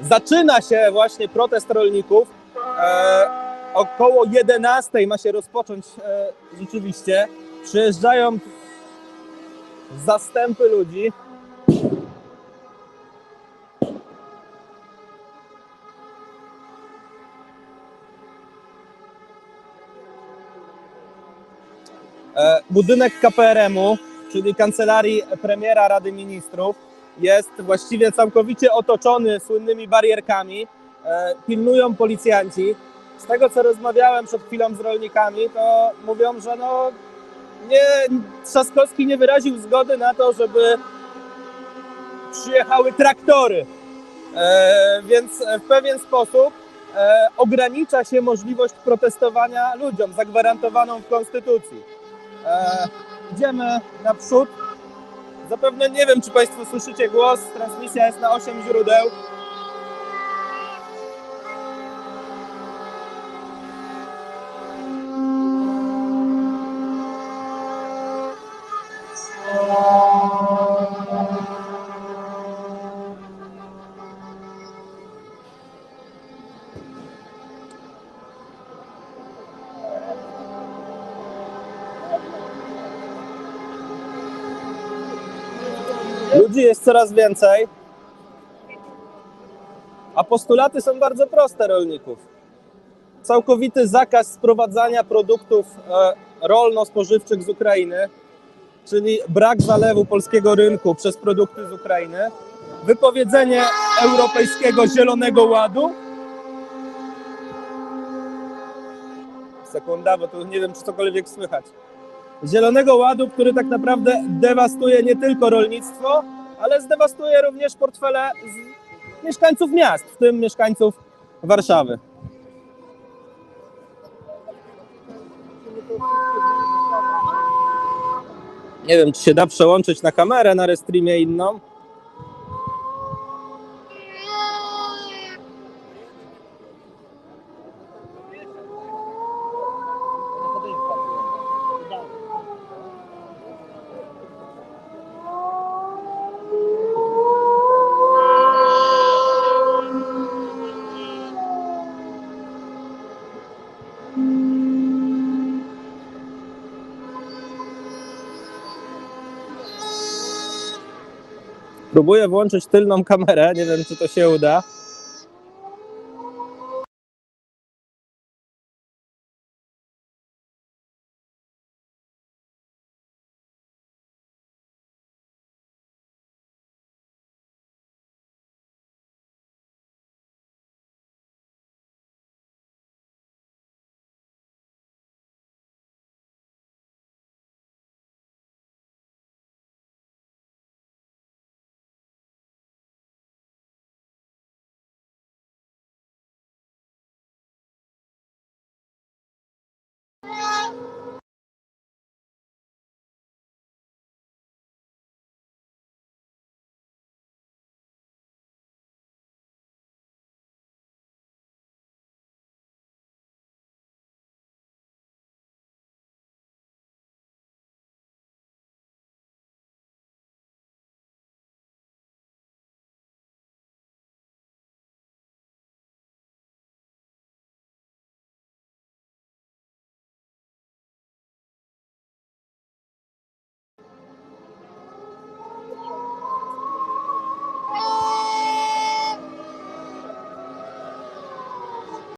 zaczyna się właśnie protest rolników. E, około 11 ma się rozpocząć e, rzeczywiście. Przyjeżdżają zastępy ludzi. E, Budynek KPRM-u, czyli Kancelarii Premiera Rady Ministrów, jest właściwie całkowicie otoczony słynnymi barierkami. E, Pilnują policjanci. Z tego, co rozmawiałem przed chwilą z rolnikami, to mówią, że no, nie, Trzaskowski nie wyraził zgody na to, żeby przyjechały traktory. E, więc w pewien sposób e, ogranicza się możliwość protestowania ludziom, zagwarantowaną w Konstytucji. E, idziemy naprzód. Zapewne nie wiem, czy Państwo słyszycie głos. Transmisja jest na 8 źródeł. Ludzi jest coraz więcej, a postulaty są bardzo proste rolników. Całkowity zakaz sprowadzania produktów e, rolno-spożywczych z Ukrainy, czyli brak zalewu polskiego rynku przez produkty z Ukrainy, wypowiedzenie Europejskiego Zielonego Ładu. Sekunda, bo tu nie wiem, czy cokolwiek słychać. Zielonego Ładu, który tak naprawdę dewastuje nie tylko rolnictwo, ale zdewastuje również portfele mieszkańców miast, w tym mieszkańców Warszawy. Nie wiem, czy się da przełączyć na kamerę na restreamie inną. Próbuję włączyć tylną kamerę, nie wiem, czy to się uda.